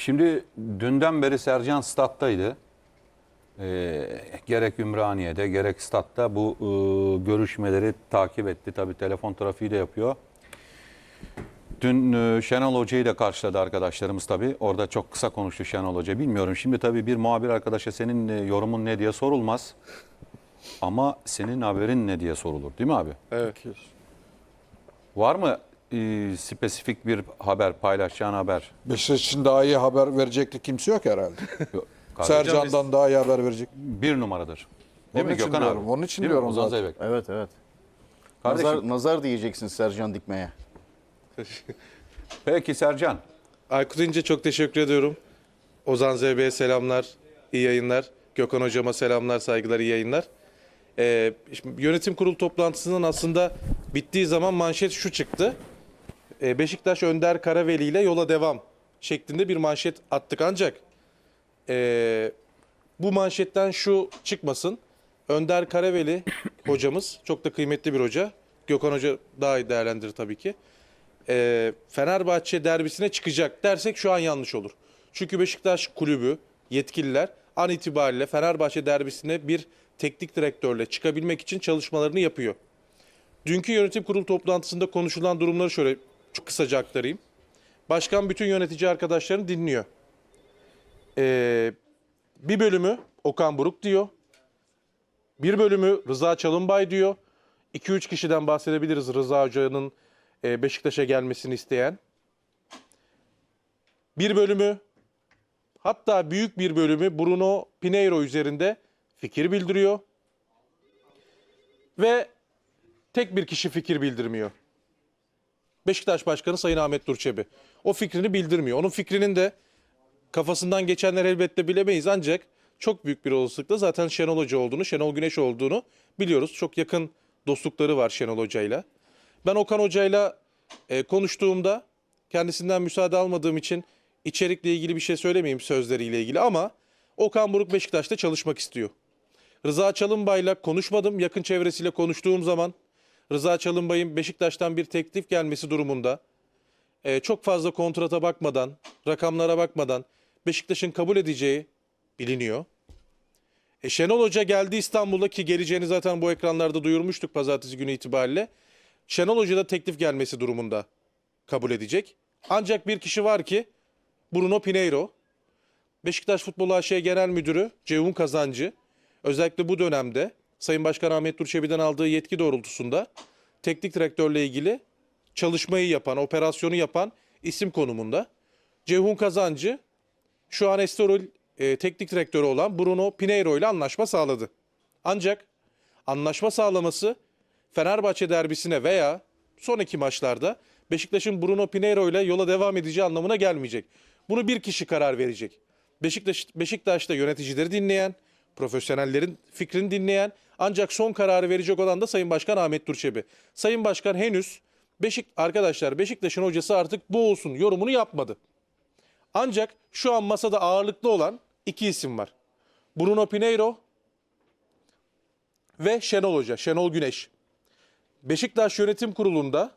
Şimdi dünden beri Sercan stattaydı. Ee, gerek Ümraniye'de gerek statta bu e, görüşmeleri takip etti. Tabii telefon trafiği de yapıyor. Dün e, Şenol Hoca'yı da karşıladı arkadaşlarımız tabii. Orada çok kısa konuştu Şenol Hoca. Bilmiyorum şimdi tabii bir muhabir arkadaşa senin e, yorumun ne diye sorulmaz. Ama senin haberin ne diye sorulur değil mi abi? Evet. Var mı e, spesifik bir haber, paylaşacağın haber? Beşiktaş için daha iyi haber verecek kimse yok herhalde. Yok, Sercan'dan daha iyi haber verecek. bir numaradır. Değil Onun mi için Gökhan diyorum, abi? onun için Değil mi? diyorum Ozan zaten. Zeybek. Evet evet. Kardeşim, Nazar, nazar diyeceksin Sercan Dikme'ye. peki Sercan. Aykut İnce çok teşekkür ediyorum. Ozan Zeybe'ye selamlar, iyi yayınlar. Gökhan Hocama selamlar, saygılar, iyi yayınlar. Ee, şimdi yönetim kurulu toplantısının aslında bittiği zaman manşet şu çıktı. Ee, Beşiktaş Önder Karaveli ile yola devam şeklinde bir manşet attık ancak ee, bu manşetten şu çıkmasın. Önder Karaveli hocamız çok da kıymetli bir hoca. Gökhan Hoca daha iyi değerlendirir tabii ki. Ee, Fenerbahçe derbisine çıkacak dersek şu an yanlış olur. Çünkü Beşiktaş kulübü, yetkililer an itibariyle Fenerbahçe derbisine bir teknik direktörle çıkabilmek için çalışmalarını yapıyor. Dünkü yönetim kurulu toplantısında konuşulan durumları şöyle çok kısaca aktarayım. Başkan bütün yönetici arkadaşlarını dinliyor. Ee, bir bölümü Okan Buruk diyor. Bir bölümü Rıza Çalınbay diyor. 2-3 kişiden bahsedebiliriz Rıza Hoca'nın e, Beşiktaş'a gelmesini isteyen. Bir bölümü hatta büyük bir bölümü Bruno Pinheiro üzerinde fikir bildiriyor. Ve tek bir kişi fikir bildirmiyor. Beşiktaş Başkanı Sayın Ahmet Durçebi. O fikrini bildirmiyor. Onun fikrinin de kafasından geçenler elbette bilemeyiz ancak çok büyük bir olasılıkla zaten Şenol Hoca olduğunu, Şenol Güneş olduğunu biliyoruz. Çok yakın dostlukları var Şenol Hoca'yla. Ben Okan Hoca'yla e, konuştuğumda kendisinden müsaade almadığım için içerikle ilgili bir şey söylemeyeyim sözleriyle ilgili ama Okan Buruk Beşiktaş'ta çalışmak istiyor. Rıza Çalınbay'la konuşmadım. Yakın çevresiyle konuştuğum zaman Rıza Çalınbay'ın Beşiktaş'tan bir teklif gelmesi durumunda e, çok fazla kontrata bakmadan, rakamlara bakmadan Beşiktaş'ın kabul edeceği biliniyor. E, Şenol Hoca geldi İstanbul'a ki geleceğini zaten bu ekranlarda duyurmuştuk pazartesi günü itibariyle. Şenol Hoca da teklif gelmesi durumunda kabul edecek. Ancak bir kişi var ki Bruno Pinheiro. Beşiktaş Futbol AŞ Genel Müdürü Ceyhun Kazancı özellikle bu dönemde Sayın Başkan Ahmet Durçebi'den aldığı yetki doğrultusunda teknik direktörle ilgili çalışmayı yapan, operasyonu yapan isim konumunda. Ceyhun Kazancı şu an Estoril e, teknik direktörü olan Bruno Pinheiro ile anlaşma sağladı. Ancak anlaşma sağlaması Fenerbahçe derbisine veya sonraki maçlarda Beşiktaş'ın Bruno Pinheiro ile yola devam edeceği anlamına gelmeyecek. Bunu bir kişi karar verecek. Beşiktaş, Beşiktaş'ta yöneticileri dinleyen, profesyonellerin fikrini dinleyen ancak son kararı verecek olan da Sayın Başkan Ahmet Durçebi. Sayın Başkan henüz Beşik arkadaşlar Beşiktaş'ın hocası artık bu olsun yorumunu yapmadı. Ancak şu an masada ağırlıklı olan iki isim var. Bruno Pinheiro ve Şenol Hoca, Şenol Güneş. Beşiktaş Yönetim Kurulu'nda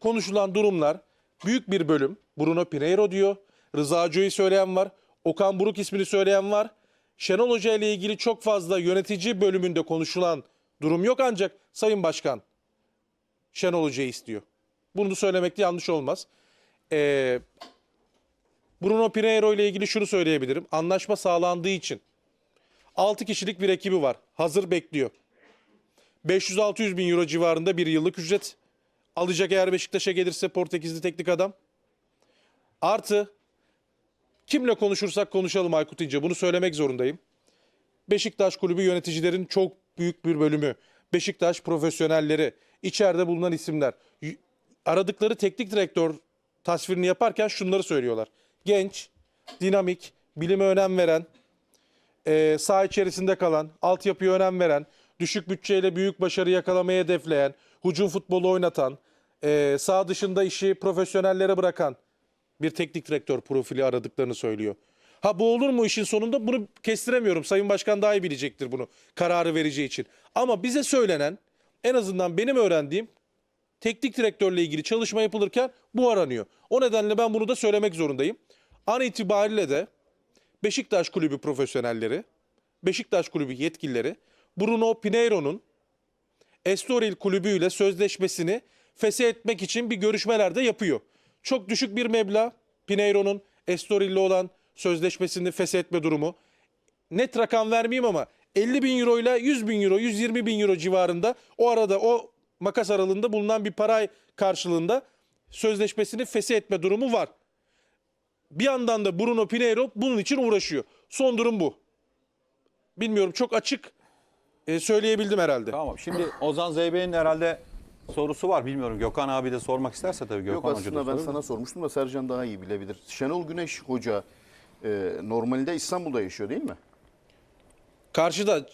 konuşulan durumlar büyük bir bölüm Bruno Pinheiro diyor. Rıza Hoca'yı söyleyen var. Okan Buruk ismini söyleyen var. Şenol Hoca ile ilgili çok fazla yönetici bölümünde konuşulan durum yok ancak Sayın Başkan Şenol Hoca'yı istiyor. Bunu da söylemekte yanlış olmaz. Ee, Bruno Pinheiro ile ilgili şunu söyleyebilirim. Anlaşma sağlandığı için 6 kişilik bir ekibi var. Hazır bekliyor. 500-600 bin euro civarında bir yıllık ücret alacak eğer Beşiktaş'a gelirse Portekizli teknik adam. Artı kimle konuşursak konuşalım Aykut İnce bunu söylemek zorundayım. Beşiktaş kulübü yöneticilerin çok büyük bir bölümü, Beşiktaş profesyonelleri, içeride bulunan isimler aradıkları teknik direktör tasvirini yaparken şunları söylüyorlar. Genç, dinamik, bilime önem veren, e, saha içerisinde kalan, altyapıya önem veren, düşük bütçeyle büyük başarı yakalamayı hedefleyen, hücum futbolu oynatan, e, sağ dışında işi profesyonellere bırakan bir teknik direktör profili aradıklarını söylüyor. Ha bu olur mu işin sonunda bunu kestiremiyorum. Sayın Başkan daha iyi bilecektir bunu kararı vereceği için. Ama bize söylenen en azından benim öğrendiğim teknik direktörle ilgili çalışma yapılırken bu aranıyor. O nedenle ben bunu da söylemek zorundayım. An itibariyle de Beşiktaş Kulübü profesyonelleri, Beşiktaş Kulübü yetkilileri Bruno Pinheiro'nun Estoril Kulübü ile sözleşmesini feshetmek için bir görüşmeler de yapıyor. Çok düşük bir meblağ Pinheiro'nun Estoril ile olan sözleşmesini feshetme durumu. Net rakam vermeyeyim ama 50 bin euro ile 100 bin euro, 120 bin euro civarında o arada o makas aralığında bulunan bir para karşılığında sözleşmesini feshetme durumu var. Bir yandan da Bruno Pinheiro bunun için uğraşıyor. Son durum bu. Bilmiyorum çok açık e, söyleyebildim herhalde. Tamam. Şimdi Ozan Zeybe'nin herhalde sorusu var. Bilmiyorum. Gökhan abi de sormak isterse tabii Gökhan Yok Hoca aslında ben sana sormuştum da Sercan daha iyi bilebilir. Şenol Güneş Hoca e, normalde İstanbul'da yaşıyor değil mi? Karşıda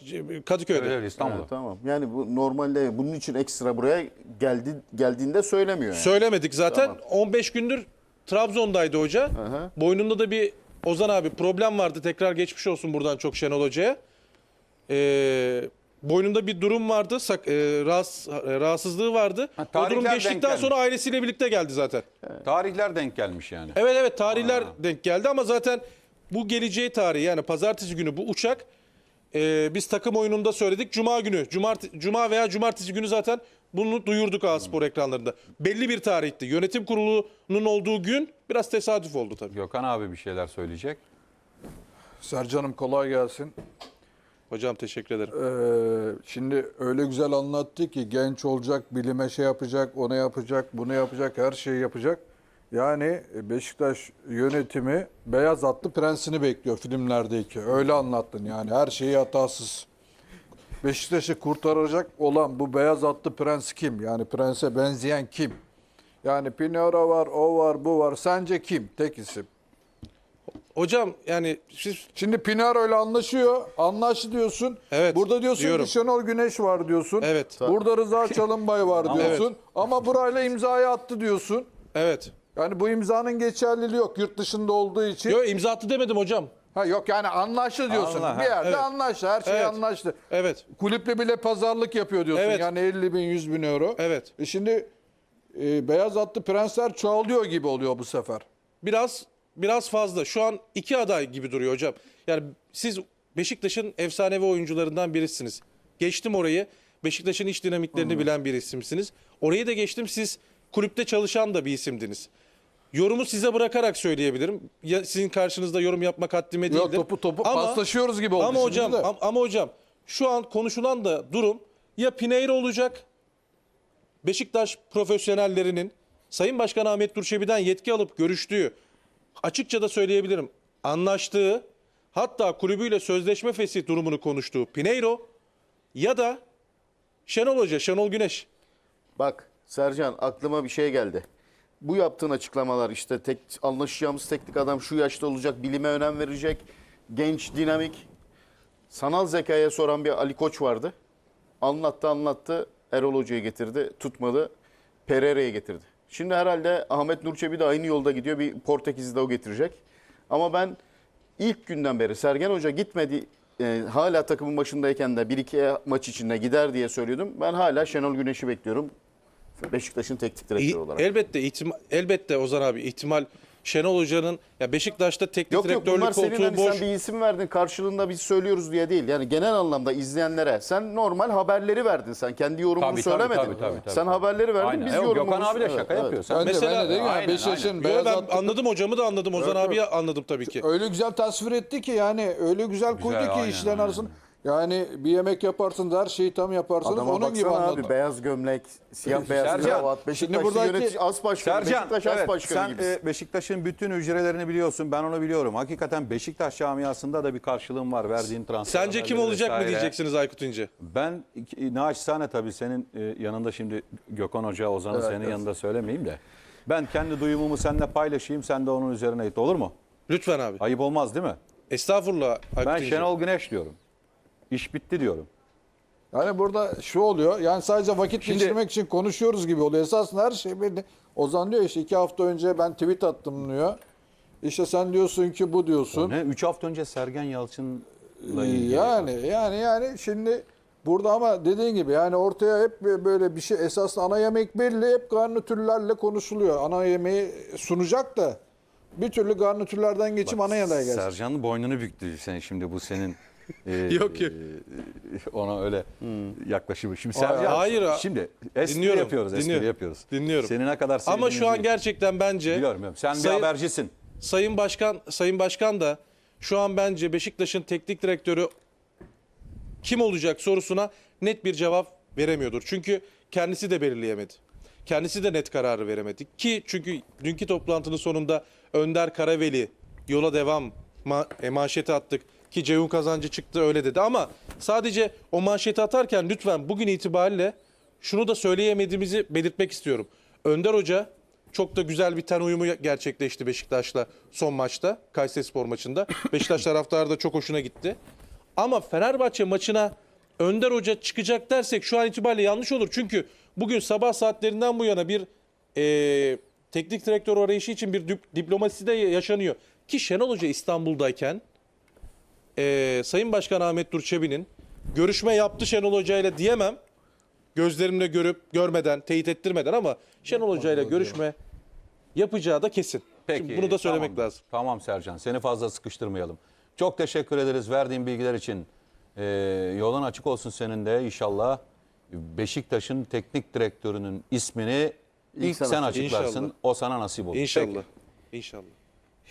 Kadıköy'de. Öyle öyle İstanbul'da. Evet, tamam. Yani bu normalde bunun için ekstra buraya geldi geldiğinde söylemiyor yani. Söylemedik zaten. Tamam. 15 gündür Trabzon'daydı hoca. hı. Boynunda da bir Ozan abi problem vardı. Tekrar geçmiş olsun buradan çok Şenol Hoca'ya. Ee, boynunda bir durum vardı. Sak, e, rahatsız, e, rahatsızlığı vardı. Ha, o durum tarihler denk geçtikten gelmiş. sonra ailesiyle birlikte geldi zaten. Tarihler denk gelmiş yani. Evet evet tarihler denk geldi ama zaten bu geleceği tarihi yani pazartesi günü bu uçak e, biz takım oyununda söyledik cuma günü cumart cuma veya cumartesi günü zaten bunu duyurduk A Spor ekranlarında. Belli bir tarihti. Yönetim kurulunun olduğu gün biraz tesadüf oldu tabii. Gökhan abi bir şeyler söyleyecek. Sercan'ım kolay gelsin. Hocam teşekkür ederim. Ee, şimdi öyle güzel anlattı ki genç olacak, bilime şey yapacak, onu yapacak, bunu yapacak, her şeyi yapacak. Yani Beşiktaş yönetimi beyaz atlı prensini bekliyor filmlerdeki. Öyle anlattın yani her şeyi hatasız. Beşiktaş'ı kurtaracak olan bu beyaz atlı prens kim? Yani prense benzeyen kim? Yani Pinero var, o var, bu var. Sence kim? Tek isim. Hocam yani siz Şimdi Pinaro ile anlaşıyor. Anlaştı diyorsun. Evet, Burada diyorsun diyorum. ki Şenol Güneş var diyorsun. Evet. Burada Rıza Çalınbay var diyorsun. Ama burayla imzayı attı diyorsun. evet. Yani bu imzanın geçerliliği yok yurt dışında olduğu için. Yo imza attı demedim hocam. Ha yok yani anlaştı diyorsun. Allah, bir yerde evet. anlaştı. Her şey Evet. anlaştı. Evet. Kulüple bile pazarlık yapıyor diyorsun. Evet. Yani 50 bin 100 bin euro. Evet. E şimdi e, beyaz atlı prensler çoğalıyor gibi oluyor bu sefer. biraz biraz fazla. Şu an iki aday gibi duruyor hocam. Yani siz Beşiktaş'ın efsanevi oyuncularından birisiniz. Geçtim orayı. Beşiktaş'ın iç dinamiklerini bilen bir isimsiniz. Orayı da geçtim. Siz kulüpte çalışan da bir isimdiniz. Yorumu size bırakarak söyleyebilirim. Ya sizin karşınızda yorum yapmak haddime Yok, değildir. topu topu paslaşıyoruz gibi oldu Ama hocam de. am- ama hocam şu an konuşulan da durum ya Pinheiro olacak Beşiktaş profesyonellerinin Sayın Başkan Ahmet Durçebi'den yetki alıp görüştüğü, açıkça da söyleyebilirim, anlaştığı, hatta kulübüyle sözleşme fesih durumunu konuştuğu Pinheiro ya da Şenol Hoca, Şenol Güneş. Bak Sercan aklıma bir şey geldi. Bu yaptığın açıklamalar işte tek anlaşacağımız teknik adam şu yaşta olacak, bilime önem verecek, genç, dinamik. Sanal zekaya soran bir Ali Koç vardı. Anlattı anlattı. Erol Hoca'yı getirdi. Tutmadı. Pereira'yı getirdi. Şimdi herhalde Ahmet Nur Çebi de aynı yolda gidiyor. Bir Portekiz'de o getirecek. Ama ben ilk günden beri Sergen Hoca gitmedi e, hala takımın başındayken de bir iki maç içinde gider diye söylüyordum. Ben hala Şenol Güneş'i bekliyorum. Beşiktaş'ın teknik direktörü olarak. elbette ihtimal, elbette Ozan abi ihtimal Şenol Hoca'nın ya Beşiktaş'ta teknik Yok yok direktörlük senin koltuğu hani boş. sen bir isim verdin karşılığında biz söylüyoruz diye değil. Yani genel anlamda izleyenlere sen normal haberleri verdin sen kendi yorumunu Tabii, tabii, söylemedin. tabii, tabii, tabii. sen haberleri verdin Aynen. biz Yok, yorumumuzu. Gökhan abi de Evet, şaka evet. yapıyor. Sen de, Mesela- ben de Aynen, Beşiktaş'ın aynen. Yo, ben anladım hocamı da anladım. Ozan Evet, abiyi anladım tabii ki. öyle güzel tasvir etti ki yani öyle güzel koydu ki aynen, işlerin aynen. arasında. Yani bir yemek yaparsın da her şeyi tam yaparsınız. Adama Onun gibi baksana abi beyaz gömlek, siyah beyaz Sercan, kravat, Beşiktaş'ın buradaki- yönetici as başkanı, Sercan, Beşiktaş as evet, başkanı sen gibisin. e, Beşiktaş'ın bütün hücrelerini biliyorsun. Ben onu biliyorum. Hakikaten Beşiktaş camiasında da bir karşılığın var verdiğin transfer. Sence kim haberleri olacak mı vesaire. diyeceksiniz Aykut İnce? Ben iki- naçizane tabii senin e, yanında şimdi Gökhan Hoca, Ozan'ı Evet, senin evet. yanında söylemeyeyim de. Ben kendi duyumumu seninle paylaşayım. Sen de onun üzerine it. Olur mu? Lütfen abi. Ayıp olmaz değil mi? Estağfurullah Aykut Ben İnce. Şenol Güneş diyorum. İş bitti diyorum. Yani burada şu oluyor. Yani sadece vakit Şimdi- geçirmek için konuşuyoruz gibi oluyor. Esasında her şey belli. Ozan diyor işte iki hafta önce ben tweet attım diyor. İşte sen diyorsun ki bu diyorsun. Ne? Üç hafta önce Sergen Yalçın'la ilgili. Yani yani yani şimdi burada ama dediğin gibi yani ortaya hep böyle bir şey esasında ana yemek belli hep garnitürlerle konuşuluyor. Ana yemeği sunacak da Bir türlü garnitürlerden geçim ana yemeğe gelsin. Sercan'ın boynunu büktü sen şimdi bu senin e, Yok, yok. e, ona öyle yaklaşımı. Şimdi Hayır, Sercan hayır. şimdi espri Dinliyorum, yapıyoruz, espri dinliyorum. yapıyoruz. Dinliyorum. Seni ne kadar Ama şu an gerçekten bence biliyorum. Sen Sayın- bir habercisin. Sayın Başkan Sayın Başkan da şu an bence Beşiktaş'ın teknik direktörü kim olacak sorusuna net bir cevap veremiyordur. Çünkü kendisi de belirleyemedi. Kendisi de net kararı veremedi. Ki çünkü dünkü toplantının sonunda Önder Karaveli yola devam ma- e, manşeti attık ki Ceyhun Kazancı çıktı öyle dedi ama sadece o manşeti atarken lütfen bugün itibariyle şunu da söyleyemediğimizi belirtmek istiyorum. Önder Hoca çok da güzel bir ten uyumu gerçekleşti Beşiktaş'la son maçta. Kayserispor maçında. Beşiktaş taraftarı da çok hoşuna gitti. Ama Fenerbahçe maçına Önder Hoca çıkacak dersek şu an itibariyle yanlış olur. Çünkü bugün sabah saatlerinden bu yana bir e, teknik direktör arayışı için bir dip- diplomasi de yaşanıyor. Ki Şenol Hoca İstanbul'dayken e, Sayın Başkan Ahmet Durçebi'nin görüşme yaptı Şenol Hoca ile diyemem. Gözlerimle görüp görmeden, teyit ettirmeden ama Şenol Hoca ile görüşme yapacağı da kesin. Peki, Şimdi bunu da söylemek tamam. lazım. Tamam Sercan. Seni fazla sıkıştırmayalım. Çok teşekkür ederiz verdiğin bilgiler için. Ee, yolun açık olsun senin de inşallah. Beşiktaş'ın teknik direktörünün ismini ilk, sen sen açık- açıklarsın. İnşallah. O sana nasip olur. İnşallah. Peki. İnşallah.